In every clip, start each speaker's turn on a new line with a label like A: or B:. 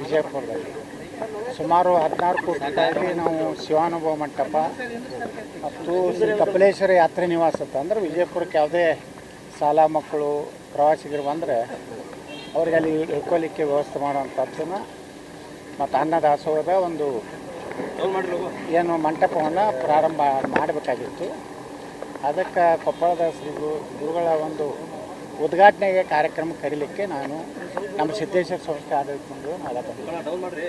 A: ವಿಜಯಪುರದಲ್ಲಿ. ಸುಮಾರು ಹದಿನಾರು ಕೋಟಿ ರೂಪಾಯಿ ನಾವು ಶಿವಾನುಭವ ಮಂಟಪ, ಮತ್ತು ಶ್ರೀ ಕಪಿಲೇಶ್ವರ ಯಾತ್ರೆ ನಿವಾಸ ಅಂತ ಅಂದರೆ ವಿಜಯಪುರಕ್ಕೆ ಯಾವುದೇ ಶಾಲಾ ಮಕ್ಕಳು, ಪ್ರವಾಸಿಗರು ಬಂದರೆ ಅವ್ರಿಗೆ ಅಲ್ಲಿ ಇಳ್ಕೊಲಿಕ್ಕೆ ವ್ಯವಸ್ಥೆ ಮಾಡುವಂಥದ್ದನ್ನು ಮತ್ತು ಅನ್ನದಾಸೋಹದ ಒಂದು ಏನು ಮಂಟಪವನ್ನು ಪ್ರಾರಂಭ ಮಾಡಬೇಕಾಗಿತ್ತು. ಅದಕ್ಕೆ ಕೊಪ್ಪಳದ ಶ್ರೀ ಗುರುಗಳ ಒಂದು ಉದ್ಘಾಟನೆಗೆ ಕಾರ್ಯಕ್ರಮ ಕರೀಲಿಕ್ಕೆ ನಾನು ನಮ್ಮ ಸಿದ್ದೇಶ್ವರ ಸಂಸ್ಥೆ ಆಡಳಿತ ಮಂಡಳಿ ಮಾಡಿ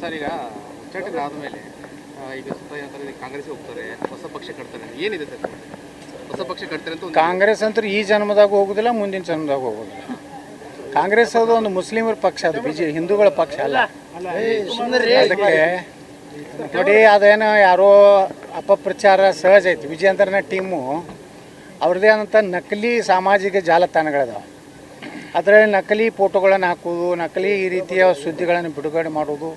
B: ಸರ್ ಈಗ ಉಚ್ಚಾಟನೆ ಆದಮೇಲೆ ಈಗ ಕಾಂಗ್ರೆಸ್ಗೆ ಹೋಗ್ತಾರೆ ಹೊಸ ಪಕ್ಷ ಕಟ್ತಾರೆ. ಏನಿದೆ ಸರ್ ಹೊಸ ಪಕ್ಷ ಕಟ್ತಾರೆ ಅಂತ
A: ಕಾಂಗ್ರೆಸ್ ಅಂತೂ ಈ ಜನ್ಮದಾಗ ಹೋಗೋದಿಲ್ಲ ಮುಂದಿನ ಜನ್ಮದಾಗ ಹೋಗೋದಿಲ್ಲ. ಕಾಂಗ್ರೆಸ್ ಅದು ಒಂದು ಮುಸ್ಲಿಮರ ಪಕ್ಷ ಅದು ಬಿಜೆ ಹಿಂದೂಗಳ ಪಕ್ಷ ಅಲ್ಲ. ಅದಕ್ಕೆ ನೋಡಿ ಅದೇನೋ ಯಾರೋ ಅಪಪ್ರಚಾರ ಸಹಜ ಐತಿ. ವಿಜಯೇಂದ್ರನ ಟೀಮು ಅವ್ರದ್ದೇ ಆದಂಥ ನಕಲಿ ಸಾಮಾಜಿಕ ಜಾಲತಾಣಗಳಿದಾವೆ. ಅದರಲ್ಲಿ ನಕಲಿ ಫೋಟೋಗಳನ್ನು ಹಾಕೋದು ನಕಲಿ ಈ ರೀತಿಯ ಸುದ್ದಿಗಳನ್ನು ಬಿಡುಗಡೆ ಮಾಡೋದು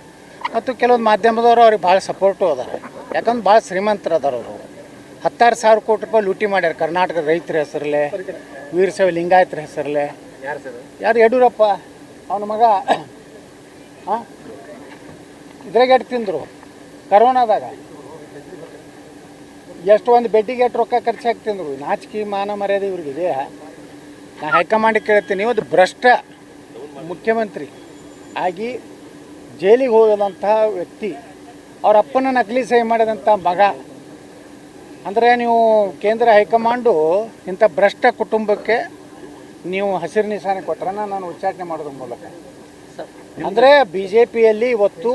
A: ಮತ್ತು ಕೆಲವೊಂದು ಮಾಧ್ಯಮದವರು ಅವ್ರಿಗೆ ಭಾಳ ಸಪೋರ್ಟು ಅದಾರೆ. ಯಾಕಂದ್ರೆ ಭಾಳ ಶ್ರೀಮಂತರು ಅದಾರ ಅವರು. ಹತ್ತಾರು ಸಾವಿರ ಕೋಟಿ ರೂಪಾಯಿ ಲೂಟಿ ಮಾಡ್ಯಾರ ಕರ್ನಾಟಕ ರೈತರ ಹೆಸರಲ್ಲೇ, ವೀರಶೈವ ಲಿಂಗಾಯತರ ಹೆಸರಲ್ಲೇ. ಯಾರು ಯಡಿಯೂರಪ್ಪ? ಅವನ ಮಗ. ಹಾಂ ಇದ್ರಾಗ ಎಡ್ ತಿಂದರು? ಕರೋನಾದಾಗ. ಎಷ್ಟು ಒಂದು ಬೆಡ್ಡಿಗೆ ಎಷ್ಟು ರೊಕ್ಕ ಖರ್ಚಾಗಿ ತಿಂದರು ನಾಚಿಕೆ, ಮಾನ ಮರ್ಯಾದೆ ಇವ್ರಿಗೆ ನಾನು ಹೈಕಮಾಂಡಿಗೆ ಕೇಳ್ತೀನಿ. ಒಂದು ಭ್ರಷ್ಟ ಮುಖ್ಯಮಂತ್ರಿ ಆಗಿ ಜೈಲಿಗೆ ಹೋಗದಂತಹ ವ್ಯಕ್ತಿ, ಅವ್ರ ಅಪ್ಪನ ನಕಲಿ ಸಹಿ ಮಾಡಿದಂಥ ಮಗ. ಅಂದರೆ ನೀವು ಕೇಂದ್ರ ಹೈಕಮಾಂಡು ಇಂಥ ಭ್ರಷ್ಟ ಕುಟುಂಬಕ್ಕೆ ನೀವು ಹಸಿರು ನಿಶಾನೆ ಕೊಟ್ರನ್ನ ನಾನು ಉಚ್ಚಾಟನೆ ಮಾಡೋದ್ರ ಮೂಲಕ. ಅಂದರೆ ಬಿ ಜೆ ಪಿಯಲ್ಲಿ ಇವತ್ತು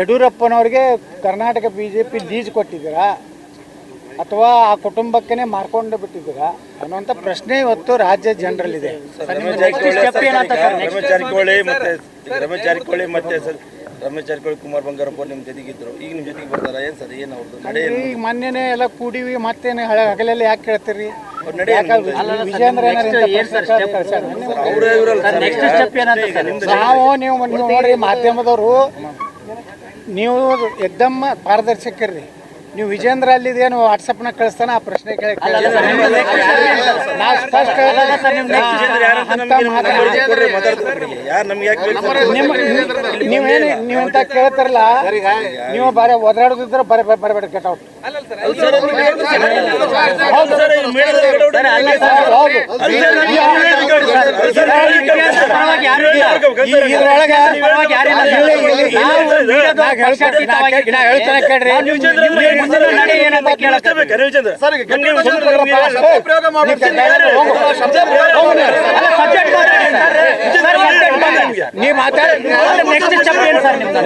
A: ಯಡಿಯೂರಪ್ಪನವ್ರಿಗೆ Karnataka B J P lease ಕೊಟ್ಟಿದ್ದೀರಾ? ಅಥವಾ ಆ ಕುಟುಂಬಕ್ಕೇನೆ ಮಾರ್ಕೊಂಡು ಬಿಟ್ಟಿದ್ದೀರಾ? ಅನ್ನುವಂಥ ಪ್ರಶ್ನೆ ಇವತ್ತು ರಾಜ್ಯ ಜನರಲ್ಲಿದೆ.
C: ರಮೇಶ್ ಜಾರಕಿಹೊಳಿ ಮತ್ತೆ ರಮೇಶ್ ಜಾರಕಿಹೊಳಿ ಮತ್ತೆ ಸರ್ ರಮೇಶ್ ಜಾರಕಿಹೊಳಿ ಕುಮಾರ್ ಬಂಗಾರಪ್ಪ ನಿಮ್ಮ ಜೊತೆಗಿದ್ರು. ಈಗ ನಿಮ್ಮ ಜೊತೆಗೆ ಬರ್ತಾರ? ಏನು ಸರ್ ಏನು ಅವ್ರದ್ದು ನಡೆ ಏನು?
A: ಈಗ ಮೊನ್ನೆನೆ ಎಲ್ಲ ಕೂಡಿವಿ ಮತ್ತೇನು ಹಳೆ ಹಗಲೆಲ್ಲ ಯಾಕೆ ಕೇಳ್ತೀರಿ?
C: ಅವ್ರ ನಡೆ ಏನು?
A: ಯಾಕೆ ವಿಜೇಂದ್ರ ಏನಾರ ಇಂಥ ಪ್ರಶ್ನೆ ಕಳ್ಸ್ಯಾರ?
C: ಅವ್ರೇ ಇವರಲ್ಲ ಸರ್. ಈಗ ನಿಮ್ದು
A: ನಾವು ನೀವು ನೀವು ನೋಡ್ರಿ ಮಾಧ್ಯಮದವರು ನೀವು ಎಕ್ದಮ್ ಪಾರದರ್ಶಕರ್ರಿ. ನೀವು ವಿಜೇಂದ್ರ ಅಲ್ಲಿದೇನು ವಾಟ್ಸಪ್ನ ಕಳಿಸ್ತಾನ ಆ ಪ್ರಶ್ನೆ ಕೇಳಿ ನೀವೇನು ನೀವಂತ ಕೇಳ್ತಾರಲ್ಲ ನೀವು ಬಾರಿ ಒದರಾಡೋದಿದ್ರೆ ಬರ ಬರಬೇಡ ಕೆಟ್ಟ ಇದ್ರೊಳಗ ಹೇಳ್ತೇನೆ ಕೇಳ್ರಿ.
C: ವಿಜೇಂದ್ರ ಅಲ್ಲ, ಈಗ ಮುಂದೆ ನಡೆ ಏನಂತ ಕೇಳಕ್ಕೆ ಬೇಕು, ಅರೆ ವಿಜೇಂದ್ರ. ನಮ್ಗೆ ವಿಜೇಂದ್ರ
A: ನೀ ಮಾತಾಡ
D: ನೆಕ್ಸ್ಟ್ ಸ್ಟೆಪ್ ಏನು ಸರ್ ನಿಮ್ದು?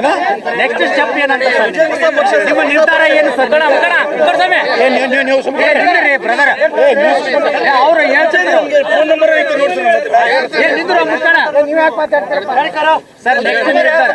D: ನೆಕ್ಸ್ಟ್ ಸ್ಟೆಪ್ ಏನಂತ ಸರ್? ನಿಮ್ಮ ನಿರ್ಧಾರ ಏನು ಸರ್?
A: ನೀವು ಸುಮ್ಮನೆ
D: ಬ್ರದರ್ ಅವ್ರು ಹೇಳ್ತಿದ್ರು.
C: ನಮ್ಗೆ ಫೋನ್ ನಂಬರ್ ಐತೆ ನೋಡಿ ಸರ್
A: ನೀವು ಯಾಕೆ ಮಾತಾಡ್ತಾರೆ
D: ಸರ್ ನೆಕ್ಸ್ಟ್ ನಿರ್ಧಾರ